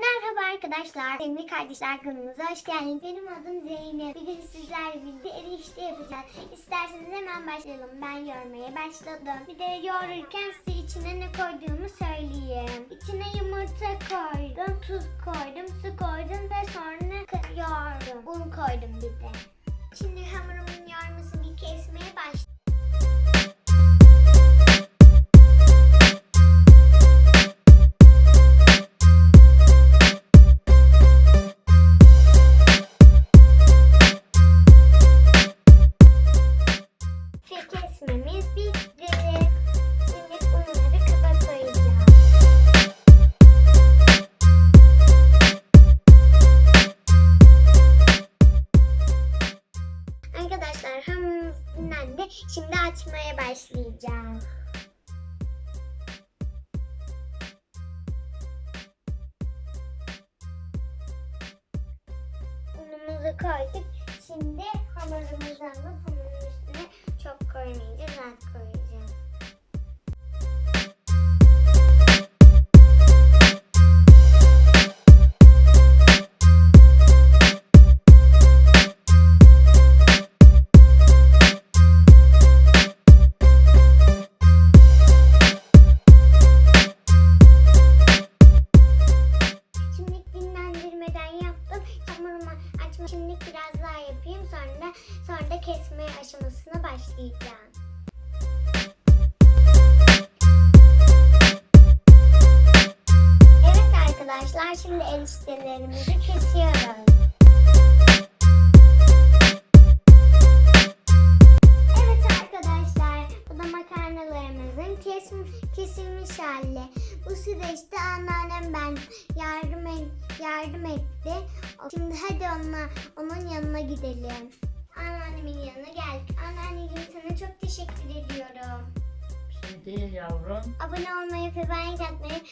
Merhaba arkadaşlar. Sevgili kardeşler kanalımıza hoş geldiniz. Benim adım Zeynep. Bugün sizlerle birlikte erişte yapacağız. İsterseniz hemen başlayalım. Ben yoğurmaya başladım. Bir de yoğururken size içine ne koyduğumu söyleyeyim. İçine yumurta koydum, tuz koydum, su koydum ve sonra yoğurdum. Un koydum bir de. Şimdi hamurumun Arkadaşlar hamurumuz dinlendi. Şimdi açmaya başlayacağım. Unumuzu koyduk. Şimdi hamurumuzu alıp hamurun üstüne çok koymayacağız. Az koyacağız. Kesme aşamasına başlayacağım. Evet arkadaşlar şimdi eriştelerimizi kesiyoruz. Evet arkadaşlar bu da makarnalarımızın kesim, kesilmiş hali. Bu süreçte anneannem ben yardım yardım etti. Şimdi hadi onunla, onun yanına gidelim. Anneannemin yanına geldik. Anneanneciğim sana çok teşekkür ediyorum. Bir şey değil yavrum. Abone olmayı ve beğeni atmayı,